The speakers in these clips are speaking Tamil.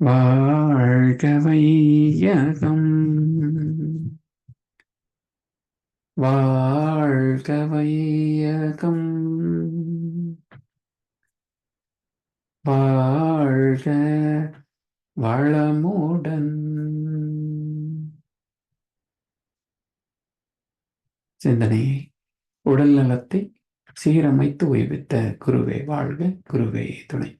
வாழ்க வையகம் வாழ்க வையகம் வாழ்க வளமுடன். சிந்தனையை உடல் நலத்தை சீரமைத்து உய்வித்த குருவே வாழ்க குருவே துணை.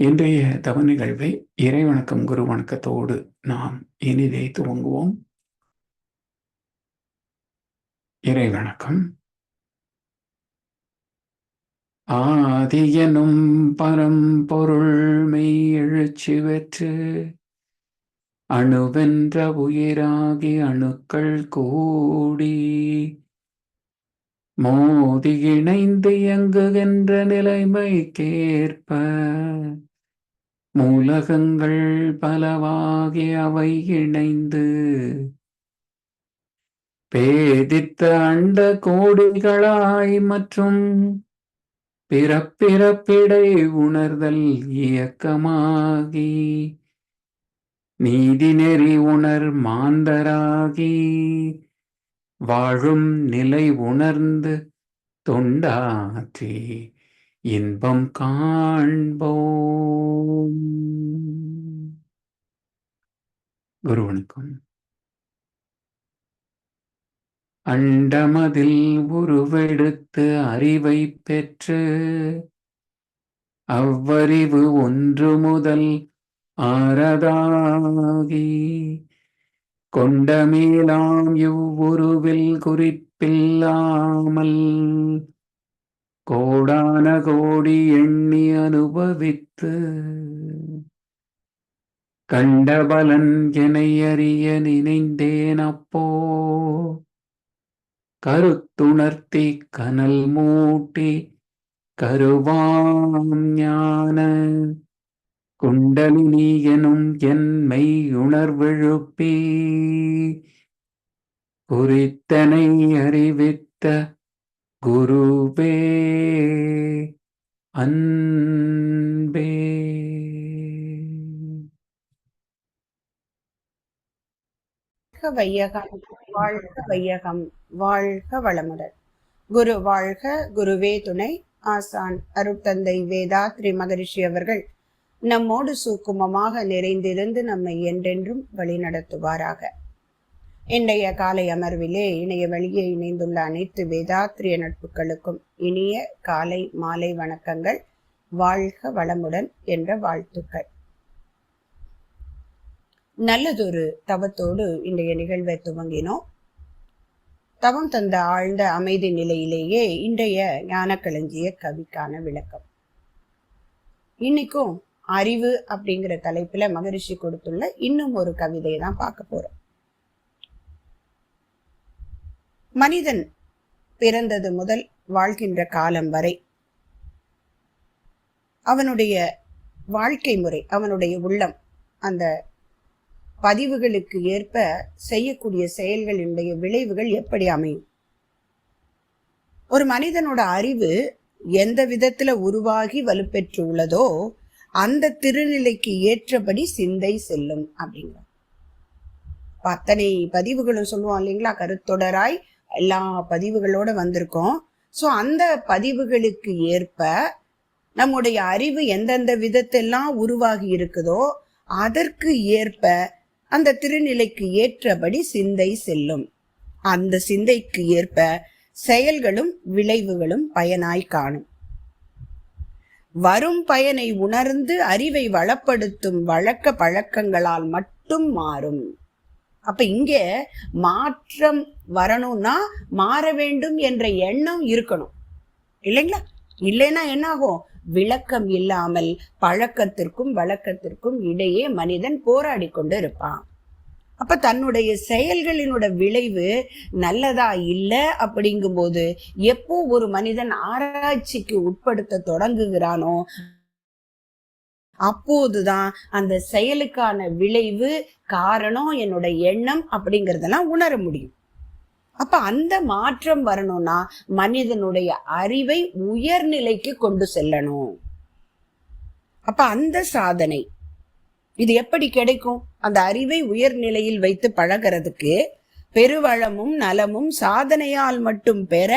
இன்றைய தவ நிகழ்வை இறை வணக்கம் குரு வணக்கத்தோடு நாம் இனிதே துவங்குவோம். இறை வணக்கம் ஆதியனும் பரம்பொருள் மெய் எழுச்சி வெற்று அணுவென்ற உயிராகி அணுக்கள் கூடி மோதி இணைந்து இயங்குகின்ற நிலைமைக்கேற்ப மூலகங்கள் பலவாகி அவை இணைந்து பேதித்த அண்ட கோடிகளாய் மற்றும் பிறப்பிறப்பிடை உணர்தல் இயக்கமாகி நீதி நெறி உணர் மாந்தராகி வாழும் நிலை உணர்ந்து தொண்டாற்றி இன்பம் காண்போம். குரு வணக்கம் அண்டமதில் உருவெடுத்து அறிவை பெற்று அவ்வறிவு ஒன்று முதல் ஆரதாகி கொண்டமேலாம் இவ்வுருவில் குறிப்பில்லாமல் கோடான கோடி எண்ணி அனுபவித்து கண்டபலன் எனையறிய நினைந்தேன் அப்போ. கருத்துணர்த்தி கனல் மூட்டி கருவாம் ஞான குண்டலினி எனும் என்மை உணர்வெழுப்பி குறித்தனை அறிவித்த குருவே அன்பே. வையகம் வாழ்க வையகம் வாழ்க வளமுடன். குரு வாழ்க குருவே துணை. ஆசான் அருட்தந்தை வேதாத்ரி மகரிஷி அவர்கள் நம்மோடு சூக்குமமாக நிறைந்திருந்து நம்மை என்றென்றும் வழிநடத்துவாராக. இன்றைய காலை அமர்விலே இணைய வழியே இணைந்துள்ள அனைத்து வேதாத்திரிய நட்புகளுக்கும் இனிய காலை மாலை வணக்கங்கள். வாழ்க வளமுடன் என்ற வாழ்த்துக்கள். நல்லதொரு தவத்தோடு இன்றைய நிகழ்வை துவங்கினோம். தவம் தந்த ஆழ்ந்த அமைதி நிலையிலேயே இன்றைய ஞானக்களஞ்சிய கவிக்கான விளக்கம். இன்னைக்கும் அறிவு அப்படிங்கிற தலைப்புல மகரிஷி கொடுத்துள்ள இன்னும் ஒரு கவிதையை தான் பார்க்க போறோம். மனிதன் பிறந்தது முதல் வாழ்கின்ற காலம் வரை அவனுடைய வாழ்க்கை முறை அவனுடைய உள்ளம் அந்த பதிவுகளுக்கு ஏற்ப செய்யக்கூடிய செயல்களினுடைய விளைவுகள் எப்படி அமையும்? ஒரு மனிதனோட அறிவு எந்த விதத்துல உருவாகி வலுப்பெற்று உள்ளதோ அந்த திருநிலைக்கு ஏற்றபடி சிந்தை செல்லும் அப்படிங்கிற அத்தனை பதிவுகளும் சொல்லுவான் இல்லைங்களா? கருத்தொடராய் எல்லா பதிவுகளோடு வந்திருக்கோம். ஸோ அந்த பதிவுகளுக்கு ஏற்ப நம்முடைய அறிவு எந்தெந்த விதத்தெல்லாம் உருவாகி இருக்குதோ அதற்கு ஏற்ப அந்த திருநிலைக்கு ஏற்றபடி சிந்தை செல்லும். அந்த சிந்தைக்கு ஏற்ப செயல்களும் விளைவுகளும் பயனாய் காணும். வரும் பயனை உணர்ந்து அறிவை வளப்படுத்தும் வழக்க பழக்கங்களால் மட்டும் மாறும். அப்ப இங்க மாற்றம் வரணும்னா மாற வேண்டும் என்ற எண்ணம் இருக்கணும். இல்லைங்களா? இல்லைன்னா என்ன ஆகும் விளக்கம் இல்லாமல் பழக்கத்திற்கும் வழக்கத்திற்கும் இடையே மனிதன் போராடி கொண்டு இருப்பான். அப்ப தன்னுடைய செயல்களினோட விளைவு நல்லதா இல்லை அப்படிங்கும்போது எப்போ ஒரு மனிதன் ஆராய்ச்சிக்கு உட்படுத்த தொடங்குகிறானோ அப்போதுதான் அந்த செயலுக்கான விளைவு காரணம் என்னோட எண்ணம் அப்படிங்கறதெல்லாம் உணர முடியும். அப்ப அந்த மாற்றம் வரணும்னா மனிதனுடைய அறிவை உயர்நிலைக்கு கொண்டு செல்லணும். அப்ப அந்த சாதனை இது எப்படி கிடைக்கும்? அந்த அறிவை உயர்நிலையில் வைத்து பழகிறதுக்கு பெருவளமும் நலமும் சாதனையால் மட்டும் பெற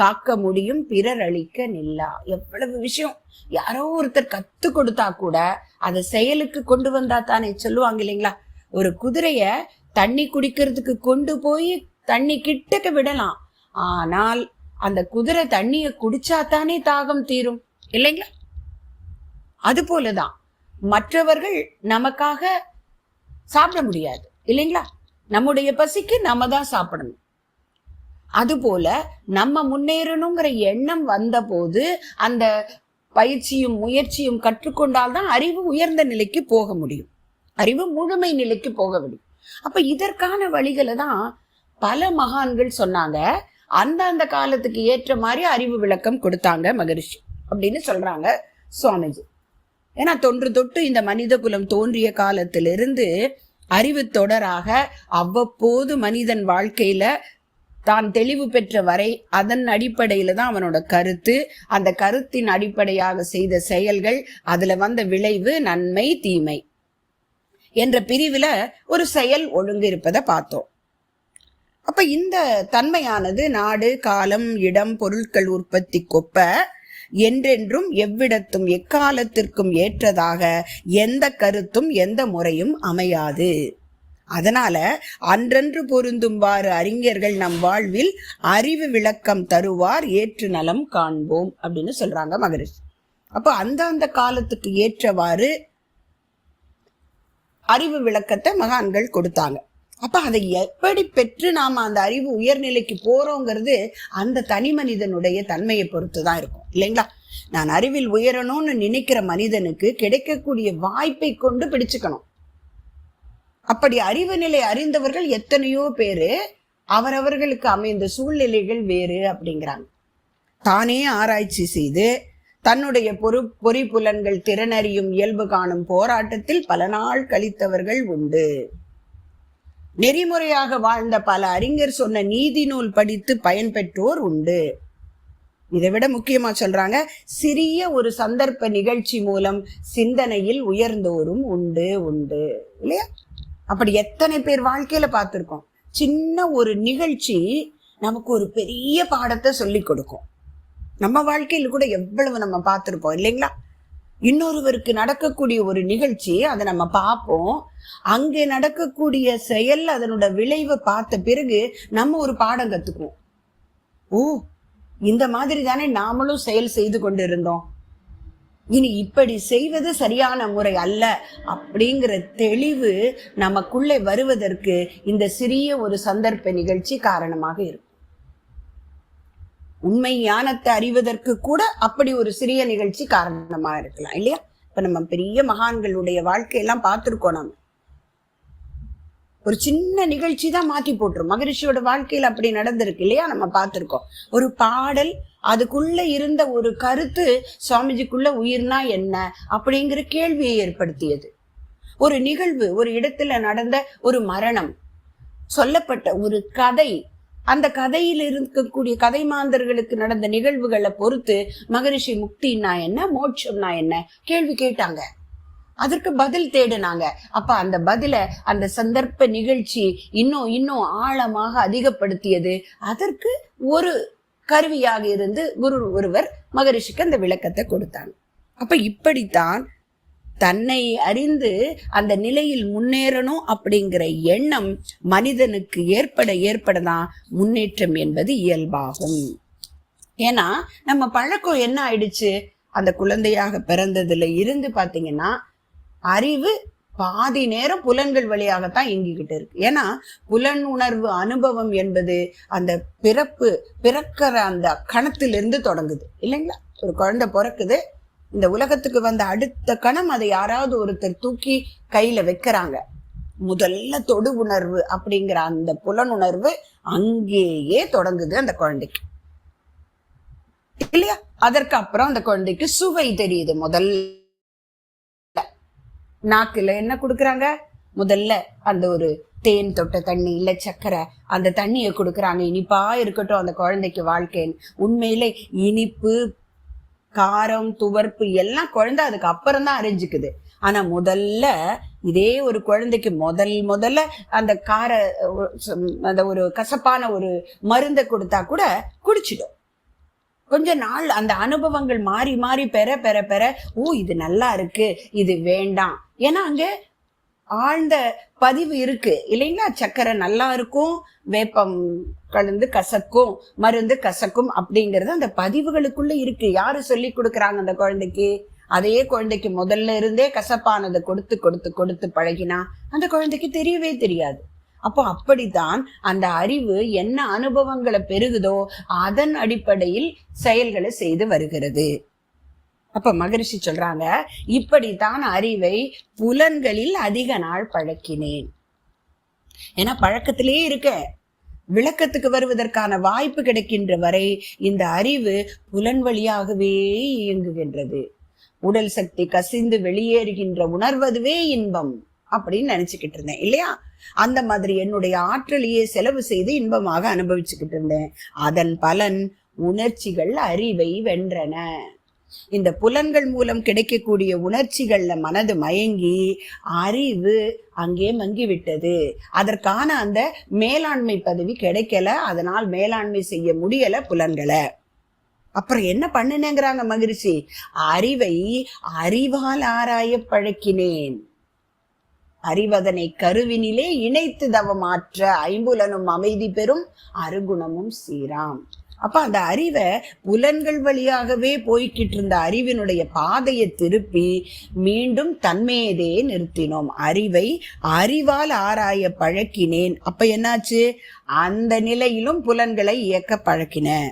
காக்க முடியும் பிறர் அழிக்க நில்லா. எவ்வளவு விஷயம். யாரோ ஒருத்தர் கத்து கொடுத்தா கூட அதை செயலுக்கு கொண்டு வந்தா தானே சொல்லுவாங்க இல்லைங்களா? ஒரு குதிரைய தண்ணி குடிக்கிறதுக்கு கொண்டு போய் தண்ணி கிட்டக்க விடலாம். ஆனால் அந்த குதிரை தண்ணிய குடிச்சா தானே தாகம் தீரும் இல்லைங்களா? அது போலதான். மற்றவர்கள் நமக்காக சாப்பிட முடியாது இல்லைங்களா? நம்முடைய பசிக்கு நம்ம தான் சாப்பிடணும். அதுபோல நம்ம முன்னேறணுங்கிற எண்ணம் வந்தபோது அந்த பயிற்சியும் முயற்சியும் கற்றுக்கொண்டால் தான் அறிவு உயர்ந்த நிலைக்கு போக முடியும். அறிவு முழுமை நிலைக்கு போக முடியும். அப்ப இதற்கான வழிகளை தான் பல மகான்கள் சொன்னாங்க. அந்தந்த காலத்துக்கு ஏற்ற மாதிரி அறிவு விளக்கம் கொடுத்தாங்க மகரிஷி அப்படின்னு சொல்றாங்க சுவாமிஜி. ஏன்னா தொன்று தொட்டு இந்த மனித குலம் தோன்றிய காலத்திலிருந்து அறிவு தொடராக அவ்வப்போது மனிதன் வாழ்க்கையில தான் தெளிவு பெற்ற வரை அதன் அடிப்படையில தான் அவனோட கருத்து. அந்த கருத்தின் அடிப்படையாக செய்த செயல்கள் அதுல வந்த விளைவு நன்மை தீமை என்ற பிரிவில் ஒரு செயல் ஒழுங்கு இருப்பதை பார்த்தோம். அப்ப இந்த தன்மையானது நாடு காலம் இடம் பொருட்கள் உற்பத்தி கொப்ப என்றென்றும் எவ்விடத்தும் எக்காலத்திற்கும் ஏற்றதாக எந்த கருத்தும் எந்த முறையும் அமையாது. அதனால அன்றன்று பொருந்தும்பாறு அறிஞர்கள் நம் வாழ்வில் அறிவு விளக்கம் தருவார் ஏற்று நலம் காண்போம் அப்படின்னு சொல்றாங்க மகரிஷி. அப்போ அந்தந்த காலத்துக்கு ஏற்றவாறு அறிவு விளக்கத்தை மகான்கள் கொடுத்தாங்க. அப்ப அதை எப்படி பெற்று நாம அந்த அறிவு உயர்நிலைக்கு போறோங்கிறது அந்த தனி மனிதனுடைய தன்மையை பொறுத்து தான் இருக்கும் இல்லைங்களா? நான் அறிவில் உயரணும்னு நினைக்கிற மனிதனுக்கு கிடைக்கக்கூடிய வாய்ப்பை கொண்டு பிடிச்சுக்கணும். அப்படி அறிவு நிலை அறிந்தவர்கள் எத்தனையோ பேரு அவரவர்களுக்கு அமைந்த சூழ்நிலைகள் வேறு அப்படிங்கிறாங்க. தானே ஆராய்ச்சி செய்து தன்னுடைய பொறு பொறிப்புலன்கள் திறனறியும் இயல்பு காணும் போராட்டத்தில் பல நாள் கழித்தவர்கள் உண்டு. நெறிமுறையாக வாழ்ந்த பல அறிஞர் சொன்ன நீதி நூல் படித்து பயன்பெற்றோர் உண்டு. இதை விட முக்கியமா சொல்றாங்க சிறிய ஒரு சந்தர்ப்ப நிகழ்ச்சி மூலம் சிந்தனையில் உயர்ந்தோரும் உண்டு உண்டு. இல்லையா? அப்படி எத்தனை பேர் வாழ்க்கையில பார்த்துருக்கோம். சின்ன ஒரு நிகழ்ச்சி நமக்கு ஒரு பெரிய பாடத்தை சொல்லி கொடுக்கும். நம்ம வாழ்க்கையில் கூட எவ்வளவு நம்ம பார்த்துருப்போம் இல்லைங்களா? இன்னொருவருக்கு நடக்கக்கூடிய ஒரு நிகழ்ச்சி அதை நம்ம பார்ப்போம். அங்கே நடக்கக்கூடிய செயல் அதனோட விளைவை பார்த்த பிறகு நம்ம ஒரு பாடம் கத்துக்குவோம். ஓ இந்த மாதிரி தானே நாமளும் செயல் செய்து கொண்டு இருந்தோம் இனி இப்படி செய்வது சரியான முறை அல்ல அப்படிங்கிற தெளிவு நமக்குள்ளே வருவதற்கு இந்த சிறிய ஒரு சந்தர்ப்ப நிகழ்ச்சி காரணமாக இருக்கும். உண்மை ஞானத்தை அறிவதற்கு கூட அப்படி ஒரு சிறிய நிகழ்ச்சி காரணமாக இருக்கலாம் இல்லையா? இப்ப நம்ம பெரிய மகான்களுடைய வாழ்க்கையெல்லாம் பார்த்துருக்கோம் நம்ம ஒரு சின்ன நிகழ்ச்சி தான் மாத்தி போட்டுரும். மகரிஷியோட வாழ்க்கையில அப்படி நடந்திருக்கு இல்லையா? நம்ம பார்த்துருக்கோம். ஒரு பாடல் அதுக்குள்ள இருந்த ஒரு கருத்து சுவாமிஜிக்குள்ள உயிர்னா என்ன அப்படிங்கிற கேள்வியை ஏற்படுத்தியது. ஒரு நிகழ்வு ஒரு இடத்துல நடந்த ஒரு மரணம் சொல்லப்பட்ட ஒரு கதை அந்த கதையில் இருக்கக்கூடிய கதை மாந்தர்களுக்கு நடந்த நிகழ்வுகளை பொறுத்து மகரிஷி முக்தினா என்ன மோட்சம்னா என்ன? கேள்வி கேட்டாங்க. அதற்கு பதில் தேடினாங்க. அப்ப அந்த பதில அந்த சந்தர்ப்ப நிகழ்ச்சி இன்னும் இன்னும் ஆழமாக அதிகப்படுத்தியது. அதற்கு ஒரு கருவியாக இருந்து குரு ஒருவர் மகரிஷிக்கு அந்த விளக்கத்தை கொடுத்தாங்க. அப்ப இப்படித்தான் தன்னை அறிந்து அந்த நிலையில் முன்னேறணும் அப்படிங்கிற எண்ணம் மனிதனுக்கு ஏற்பட ஏற்படதான் முன்னேற்றம் என்பது இயல்பாகும். ஏன்னா நம்ம பழக்கம் என்ன ஆயிடுச்சு? அந்த குழந்தையாக பிறந்ததுல இருந்து பாத்தீங்கன்னா அறிவு பாதி நேரம் புலன்கள் வழியாகத்தான் இயங்கிக்கிட்டு இருக்கு. ஏன்னா புலன் உணர்வு அனுபவம் என்பது அந்த பிறப்பு பிறக்கிற அந்த கணத்திலிருந்து தொடங்குது. இல்லைங்களா? ஒரு குழந்தை பிறக்குது இந்த உலகத்துக்கு வந்த அடுத்த கணம் அதை யாராவது ஒருத்தர் தூக்கி கையில வைக்கிறாங்க. முதல்ல தொடு உணர்வு அப்படிங்கிற அந்த புலனுணர்வு அங்கேயே தொடங்குது அந்த குழந்தைக்கு. இல்லையா? அதற்கு அப்புறம் அந்த குழந்தைக்கு சுவை தெரியுது முதல்ல. நாக்குல என்ன கொடுக்குறாங்க? முதல்ல அந்த ஒரு தேன் தொட்ட தண்ணி இல்லை சக்கரை அந்த தண்ணியை கொடுக்குறாங்க. இனிப்பா இருக்கட்டும் அந்த குழந்தைக்கு வாழ்க்கைன்னு. உண்மையிலே இனிப்பு காரம் துவர்ப்பு எல்லாம் குழந்தை அதுக்கு அப்புறம் தான் அறிஞ்சுக்குது. ஆனா முதல்ல இதே ஒரு குழந்தைக்கு முதல் முதல்ல அந்த கார அந்த ஒரு கசப்பான ஒரு மருந்தை கொடுத்தா கூட குடிச்சிடும். கொஞ்ச நாள் அந்த அனுபவங்கள் மாறி மாறி பெற பெற பெற ஓ இது நல்லா இருக்கு இது வேண்டாம் ஏன்னா அங்கே ஆழ்ந்த பதிவு இருக்கு. இல்லைங்களா? சக்கரை நல்லா இருக்கும் வேப்பம் கலந்து கசக்கும் மருந்து கசக்கும் அப்படிங்கிறது அந்த பதிவுகளுக்குள்ள இருக்கு. யாரு சொல்லி கொடுக்குறாங்க அந்த குழந்தைக்கு? அதே குழந்தைக்கு முதல்ல இருந்தே கசப்பானதை கொடுத்து கொடுத்து கொடுத்து பழகினா அந்த குழந்தைக்கு தெரியவே தெரியாது. அப்போ அப்படித்தான் அந்த அறிவு என்ன அனுபவங்களை பெருகுதோ அதன் அடிப்படையில் செயல்களை செய்து வருகிறது. அப்ப மகரிஷி சொல்றாங்க இப்படித்தான் அறிவை புலன்களில் அதிக நாள் பழக்கினேன். ஏன்னா பழக்கத்திலே இருக்க விளக்கத்துக்கு வருவதற்கான வாய்ப்பு கிடைக்கின்ற வரை இந்த அறிவு புலன் வழியாகவே இயங்குகின்றது. உடல் சக்தி கசிந்து வெளியேறுகின்ற உணர்வதுவே இன்பம் அப்படின்னு நினைச்சுக்கிட்டு இருந்தேன் இல்லையா? அந்த மாதிரி என்னுடைய ஆற்றலையே செலவு செய்து இன்பமாக அனுபவிச்சுக்கிட்டு இருந்தேன். அதன் பலன் உணர்ச்சிகள் அறிவை வென்றன. இந்த புலன்கள் மூலம் கிடைக்கக்கூடிய உணர்ச்சிகள்ல மனது மயங்கி அறிவு அங்கே மங்கி விட்டது அதற்கான அந்த மேலாண்மை பதவி கிடைக்கல. அதனால் மேலாண்மை செய்ய முடியல புலன்களை. அப்புறம் என்ன பண்ணினேங்கிறாங்க மகிழ்ச்சி? அறிவை அறிவால் ஆராய பழக்கினேன். அறிவதனை கருவினிலே இணைத்து தவமாற்ற ஐம்புலனும் அமைதி பெறும் அருகுணமும் சீராம். அப்ப அந்த அறிவை புலன்கள் வழியாகவே போய்கிட்டு இருந்த அறிவினுடைய பாதையை திருப்பி மீண்டும் தன்மையதே நிறுத்தினோம். அறிவை அறிவால் ஆராய பழக்கினேன். அப்ப என்னாச்சு? அந்த நிலையிலும் புலன்களை இயக்க பழக்கின.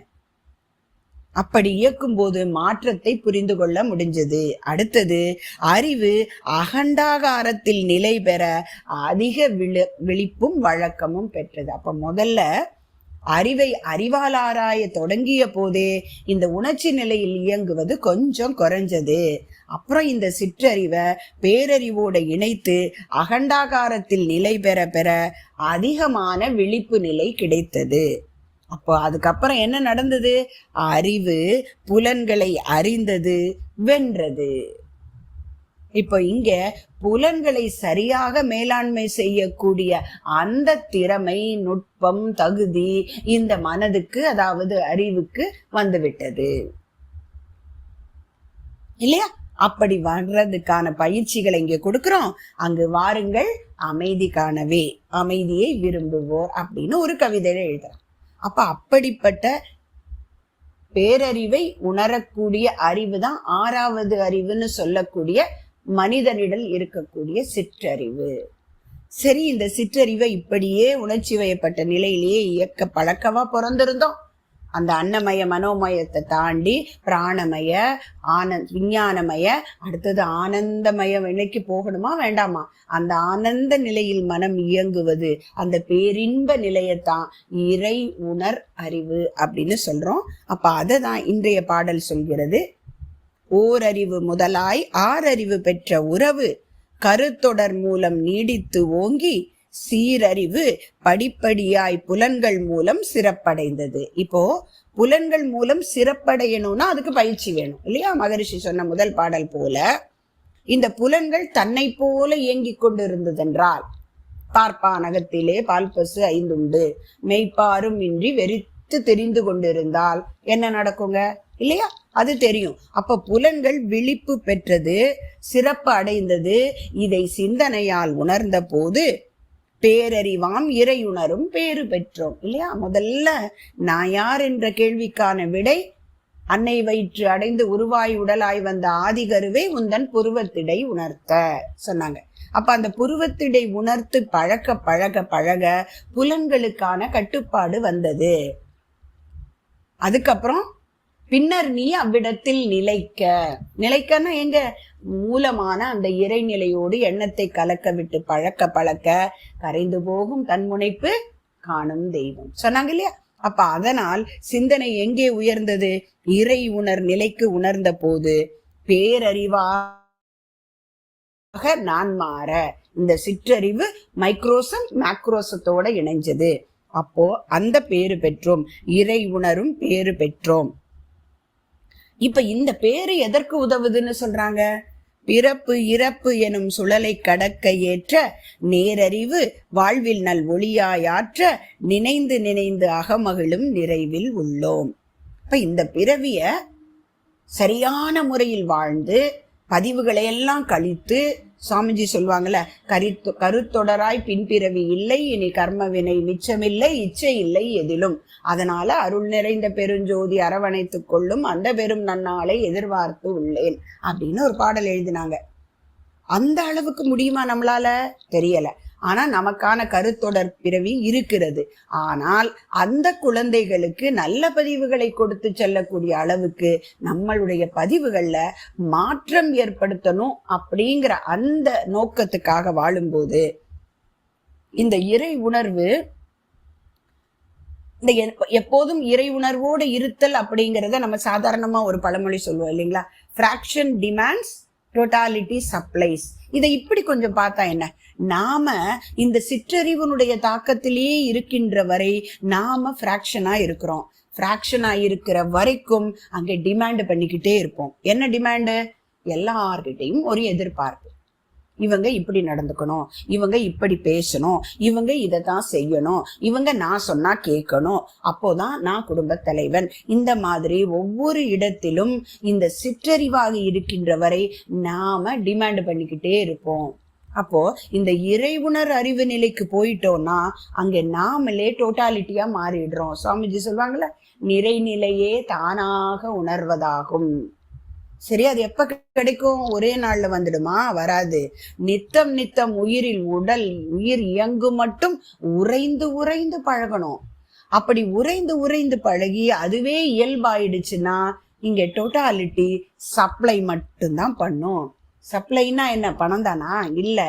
அப்படி இயக்கும் போது மாற்றத்தை புரிந்து கொள்ள முடிஞ்சது. அடுத்தது அறிவு அகண்டாகாரத்தில் நிலை பெற அதிக விழு விழிப்பும் வழக்கமும் பெற்றது. அப்ப முதல்ல அறிவை அறிவாலாராய தொடங்கிய போதே இந்த உணர்ச்சி நிலையில் இயங்குவது கொஞ்சம் குறைஞ்சது. அப்புறம் இந்த சிற்றறிவை பேரறிவோட இணைத்து அகண்டாகாரத்தில் நிலை பெற பெற அதிகமான விழிப்பு நிலை கிடைத்தது. அப்போ அதுக்கப்புறம் என்ன நடந்தது? அறிவு புலன்களை அறிந்தது வென்றது. இப்போ இங்க புலன்களை சரியாக மேலாண்மை செய்யக்கூடிய அந்த திறமை நுட்பம் தகுதி இந்த மனதுக்கு அதாவது அறிவுக்கு வந்துவிட்டது. இல்லையா? அப்படி வர்றதுக்கான பயிற்சிகளை இங்க கொடுக்கிறோம். அங்கு வாருங்கள் அமைதி காணவே அமைதியை விரும்புவோர் அப்படின்னு ஒரு கவிதையில எழுதுறான் அப்ப அப்படிப்பட்ட பேரறிவை உணரக்கூடிய அறிவு தான் ஆறாவது அறிவுன்னு சொல்லக்கூடிய மனிதனிடம் இருக்கக்கூடிய சிற்றறிவு. சரி இந்த சிற்றறிவை இப்படியே உணர்ச்சி வயப்பட்ட நிலையிலேயே இயக்க பழக்கமா பிறந்திருந்தோம். அந்த அன்னமய மனோமயத்தை தாண்டி பிராணமய ஆனந்த் விஞ்ஞானமய அடுத்தது ஆனந்தமய நிலைக்கு போகணுமா வேண்டாமா? அந்த ஆனந்த நிலையில் மனம் இயங்குவது அந்த பேரின்ப நிலையத்தான் இறை உணர் அறிவு அப்படின்னு சொல்றோம். அப்ப அதை தான் இன்றைய பாடல் சொல்கிறது. ஓரறிவு முதலாய் ஆறறிவு பெற்ற உறவு கருத்தொடர் மூலம் நீடித்து ஓங்கி சீரறிவு படிப்படியாய் புலன்கள் மூலம் சிறப்படைந்தது. இப்போ புலன்கள் மூலம் சிறப்படையணும்னா அதுக்கு பயிற்சி வேணும் இல்லையா? மகரிஷி சொன்ன முதல் பாடல் போல இந்த புலன்கள் தன்னை போல இயங்கிக் கொண்டிருந்ததென்றால் பார்ப்பானகத்திலே பால் பசு ஐந்துண்டு மெய்ப்பாரும் இன்றி வெறித்து தெரிந்து கொண்டிருந்தால் என்ன நடக்குங்க? இல்லையா? அது தெரியும். அப்ப புலன்கள் விழிப்பு பெற்றது சிறப்பு அடைந்தது. இதை சிந்தனையால் உணர்ந்த போது பேரறிவாம் இறையுணரும் பேறு பெற்றோம். இல்லையா? முதல்ல நான் யார் என்ற கேள்விக்கான விடை அன்னை வயிற்று அடைந்து உருவாய் உடலாய் வந்த ஆதிகருவே உந்தன் புருவத்திடை உணர்த்த சொன்னாங்க. அப்ப அந்த புருவத்திடை உணர்த்து பழக்க பழக பழக புலன்களுக்கான கட்டுப்பாடு வந்தது. அதுக்கப்புறம் பின்னர் நீ அவ்விடத்தில் நிலைக்க. நிலைக்கன்னா எங்க? மூலமான அந்த இறைநிலையோடு எண்ணத்தை கலக்க விட்டு பழக்க பழக்க கரைந்து போகும் தன்முனைப்பு காணும் தெய்வம். சொன்னாங்க இல்லையா? அப்ப அதனால் சிந்தனை எங்கே உயர்ந்தது? இறை உணர் நிலைக்கு உணர்ந்த போது பேரறிவாக நான் மாற. இந்த சிற்றறிவு மைக்ரோசம் மேக்ரோசத்தோட இணைஞ்சது. அப்போ அந்த பேரு பெற்றோம். இறை உணரும் பேரு பெற்றோம். இப்ப இந்த பேரு எதற்கு உதவுதுன்னு சொல்றாங்க? பிறப்பு இறப்பு எனும் சுழலை கடக்க ஏற்ற நேரறிவு வாழ்வில் நல் ஒளியாயாற்ற நினைந்து நினைந்து அகமகிழும் நிறைவில் உள்ளோம். இப்ப இந்த பிறவிய சரியான முறையில் வாழ்ந்து பதிவுகளை எல்லாம் கழித்து சுவாமிஜி சொல்லுவாங்கல்ல கரித்து கருத்தொடராய் பின்பிறவி இல்லை இனி கர்ம வினை மிச்சமில்லை இச்சை இல்லை எதிலும். அதனால அருள் நிறைந்த பெருஞ்சோதி அரவணைத்துக் கொள்ளும் அந்த பெரும் நன்னாளை எதிர்பார்த்து உள்ளேன் அப்படின்னு ஒரு பாடல் எழுதினாங்க. அந்த அளவுக்கு முடியுமா நம்மளால? தெரியல. ஆனா நமக்கான கருத்தொடர் பிறவி இருக்கிறது. ஆனால் அந்த குழந்தைகளுக்கு நல்ல பதிவுகளை கொடுத்து செல்லக்கூடிய அளவுக்கு நம்மளுடைய பதிவுகள்ல மாற்றம் ஏற்படுத்தணும் அப்படிங்கிற அந்த நோக்கத்துக்காக வாழும்போது இந்த இறை உணர்வு இந்த எப்போதும் இறை உணர்வோடு இருத்தல் அப்படிங்கிறத நம்ம சாதாரணமா ஒரு பழமொழி சொல்லுவோம் இல்லைங்களா? ஃப்ராக்ஷன் டிமாண்ட்ஸ் டோட்டாலிட்டி சப்ளைஸ் இதை இப்படி கொஞ்சம் பார்த்தா என்ன? நாம இந்த சிற்றறிவனுடைய தாக்கத்திலேயே இருக்கின்ற வரை நாம ஃப்ராக்ஷனா இருக்கிறோம். ஃப்ராக்ஷனா இருக்கிற வரைக்கும் அங்க டிமாண்ட் பண்ணிக்கிட்டே இருப்போம். என்ன டிமாண்டு எல்லார்கிட்டையும் ஒரு எதிர்பார்ப்பு. இவங்க இப்படி நடந்துக்கணும் இவங்க இப்படி பேசணும் இவங்க இதை தான் செய்யணும் இவங்க நான் சொன்னா கேட்கணும். அப்போதான் நான் குடும்ப தலைவன். இந்த மாதிரி ஒவ்வொரு இடத்திலும் இந்த சிற்றறிவாக இருக்கின்ற வரை நாம டிமாண்ட் பண்ணிக்கிட்டே இருப்போம். அப்போ இந்த இறைவுணர் அறிவு நிலைக்கு போயிட்டோம்னா அங்க நாமளே டோட்டாலிட்டியா மாறிடுறோம். சுவாமிஜி சொல்லுவாங்கல்ல நிறைநிலையே தானாக உணர்வதாகும். சரி அது எப்ப கிடைக்கும்? ஒரே நாள்ல வந்துடுமா? வராது. நித்தம் நித்தம் உயிரில் உடல் உயிர் இயங்கு மட்டும் உறைந்து உறைந்து பழகணும். அப்படி உறைந்து உறைந்து பழகி அதுவே இயல்பாயிடுச்சுன்னா இங்க டோட்டாலிட்டி சப்ளை மட்டும்தான் பண்ணும். சப்ளைனா என்ன? பணம் தானா? இல்ல.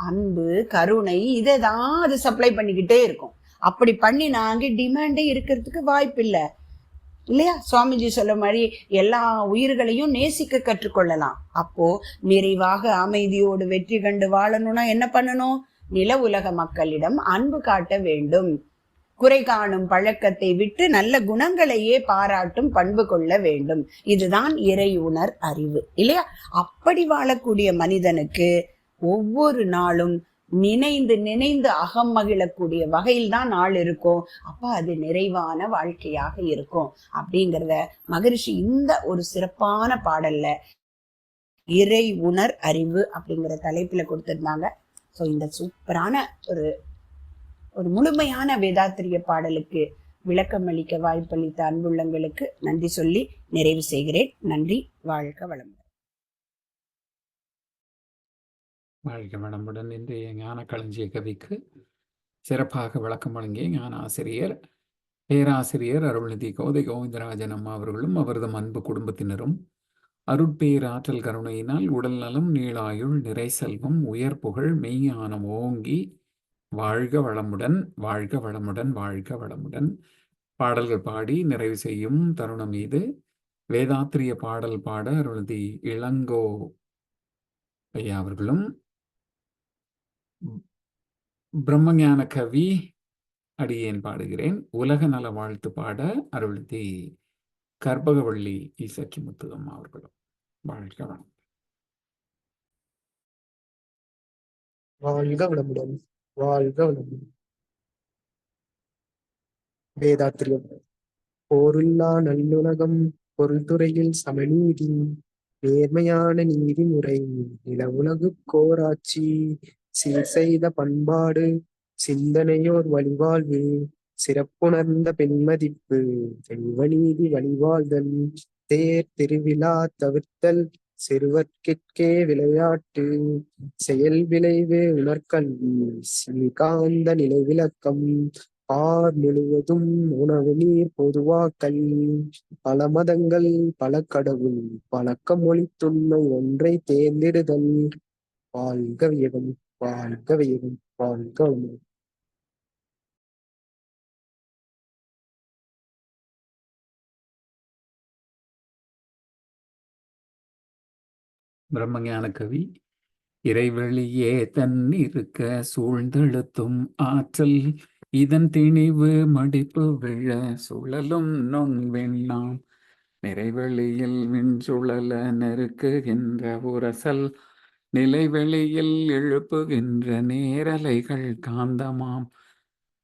அன்பு கருணை இதை தான் அது சப்ளை பண்ணிக்கிட்டே இருக்கும். அப்படி பண்ணினா அங்கே டிமாண்டே இருக்கிறதுக்கு வாய்ப்பு இல்லை இல்லையா? சுவாமிஜி சொல்ல மாதிரி எல்லா உயிர்களையும் நேசிக்க கற்றுக்கொள்ளலாம். அப்போ நிறைவாக அமைதியோடு வெற்றி கண்டு வாழணும்னா என்ன பண்ணணும்? நில உலக மக்களிடம் அன்பு காட்ட வேண்டும். குறை காணும் பழக்கத்தை விட்டு நல்ல குணங்களையே பாராட்டும் பண்பு கொள்ள வேண்டும். இதுதான் இறை உணர் அறிவு. இல்லையா? அப்படி வாழக்கூடிய மனிதனுக்கு ஒவ்வொரு நாளும் நினைந்து நினைந்து அகம் மகிழக்கூடிய வகையில் தான் நாள் இருக்கும். அப்ப அது நிறைவான வாழ்க்கையாக இருக்கும். அப்படிங்கிறத மகரிஷி இந்த ஒரு சிறப்பான பாடல்ல இறை உணர் அறிவு அப்படிங்கிற தலைப்புல கொடுத்திருந்தாங்க. ஸோ இந்த சூப்பரான ஒரு ஒரு முழுமையான வேதாத்திரிய பாடலுக்கு விளக்கம் அளிக்க வாய்ப்பளித்த அன்புள்ளங்களுக்கு நன்றி சொல்லி நிறைவு செய்கிறேன். நன்றி வாழ்க வளம் வாழ்க வளமுடன் இன்றைய ஞான களஞ்சிய கவிக்கு சிறப்பாக விளக்கம் வழங்கிய ஞான ஆசிரியர் பேராசிரியர் அருள்நிதி கோதை கோவிந்தராஜன் அம்மா அவர்களும் அவரது அன்பு குடும்பத்தினரும். அருட்பேராற்றல் கருணையினால் உடல் நலம் நீளாயுள் நிறை செல்வம் உயர் புகழ் மெய்ஞானம் ஓங்கி வாழ்க வளமுடன் வாழ்க வளமுடன் வாழ்க வளமுடன். பாடல்கள் பாடி நிறைவு செய்யும் தருணம் இது. வேதாத்திரிய பாடல் பாட அருள்நிதி இளங்கோ ஐயா அவர்களும் பிரம்மஞான கவி அடியேன் பாடுகிறேன். உலக நல வாழ்த்து பாட அருள்தி கற்பகவள்ளி இசக்கி முத்துகம் அவர்களும். வாழ்க வாழ்க வளமுடன் வாழ்க வளமுடன். வேதாத்திரியம் போருல்லா நல்லுலகம் பொருள்துறையில் சமநீதி நேர்மையான நீதிமுறை நில உலகு கோராட்சி சீர் செய்த பண்பாடு சிந்தனையோர் வழிவாழ்வு சிறப்புணர்ந்த பெண்மதிப்பு தெய்வநீதி வழிவாழ்தல் தேர் திருவிழா தவிர்த்தல் சிறுவர்க்கிற்கே விளையாட்டு செயல் விளைவு உணர்கல்வி ஸ்ரீகாந்த நிலை விளக்கம் ஆர் முழுவதும் உணவு நீர் பொதுவாக்கல் பல மதங்கள் பல கடவுள் பழக்கம் மொழித்துண்மை ஒன்றை தேர்ந்தெடுதல் வாழ்க வியகம் வாழ்க வாழ்க பிரம்மஞான கவி இறைவெளியே தன்னிருக்க சூழ்ந்தெழுத்தும் ஆற்றல் இதன் திணிவு மடிப்பு விழ சுழலும் நொன்வெண்ணாம் நிறைவெளியில் விண்சுழல நெருக்குகின்ற உரசல் நிலைவெளியில் எழுப்புகின்ற நேரலைகள் காந்தமாம்.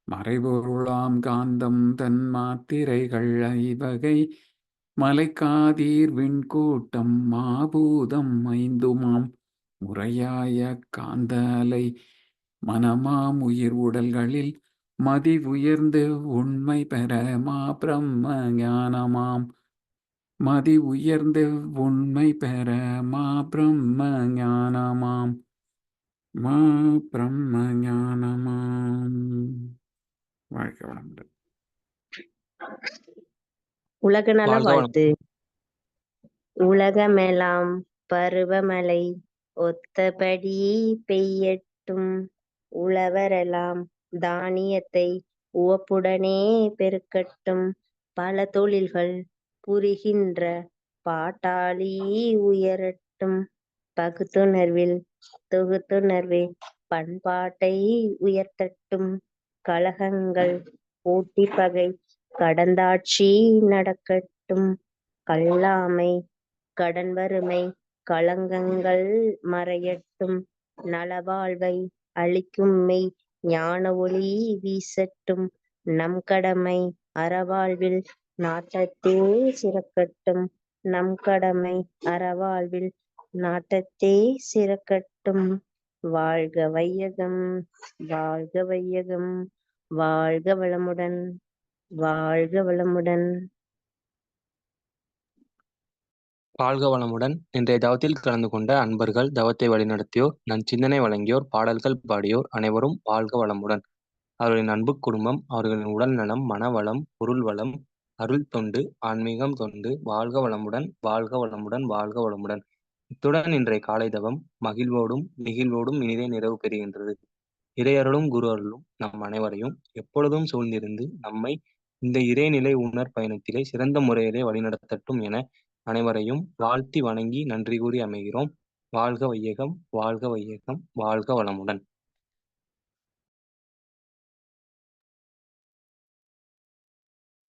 மறைபொருளாம் காந்தம் தன் மாத்திரைகள் ஐவகை. மலைக்காதீர் விண்கூட்டம் மாபூதம் ஐந்துமாம். முறையாய காந்த அலை மனமாம் உயிர் உடல்களில் மதி உயர்ந்து உண்மை பெற மா பிரம்ம ஞானமாம். மதி உயர்ந்து உண்மை பெற மா பிரம்ம ஞானமாம். மா பிரம்ம ஞானமாம். வாழ்க்கை வளமுடன். உலக நல வாழ்க. வாழ்த்து. உலகமெல்லாம் பருவமழை ஒத்தபடி பெய்யட்டும். உழவரெல்லாம் தானியத்தை உவப்புடனே பெருக்கட்டும். பல தொழில்கள் புரிகின்ற பாட்டாளி உயரட்டும். பகுத்துணர்வில் தொகுத்துணர்வே பண்பாட்டை உயர்த்தட்டும். கழகங்கள் போட்டி பகை. கடந்தாட்சி நடக்கட்டும். கல்லாமை கடன் வறுமை களங்கங்கள் மறையட்டும். நலவாழ்வை அளிக்கும் மெய் ஞான ஒளி வீசட்டும். நம் கடமை அறவாழ்வில் நாட்டத்தே சிறக்கட்டும் நம் கடமை அறவாழ்வில். நாட்டத்தே சிறக்கட்டும் வாழ்க வையகம் வாழ்க வையகம் வாழ்க வளமுடன் வாழ்க வளமுடன். வாழ்க வளமுடன். இன்றைய தவத்தில் கலந்து கொண்ட அன்பர்கள் தவத்தை வழிநடத்தியோர் நற்சிந்தனை வழங்கியோர் பாடல்கள் பாடியோர் அனைவரும் வாழ்க வளமுடன். அவர்களின் அன்பு குடும்பம் அவர்களின் உடல் நலம் மனவளம் பொருள் வளம் அருள் தொண்டு ஆன்மீகம் தொண்டு வாழ்க வளமுடன் வாழ்க வளமுடன் வாழ்க வளமுடன். இத்துடன் இன்றைய காலை தவம் மகிழ்வோடும் நெகிழ்வோடும் இனிதே நிறைவு பெறுகின்றது. இறையருளும் குரு அருளும் நம் அனைவரையும் எப்பொழுதும் சூழ்ந்திருந்து நம்மை இந்த இறைநிலை உணர் பயணத்திலே சிறந்த முறையிலே வழிநடத்தட்டும் என அனைவரையும் வாழ்த்தி வணங்கி நன்றி கூறி அமைகிறோம். வாழ்க வையகம் வாழ்க வையகம் வாழ்க வளமுடன்.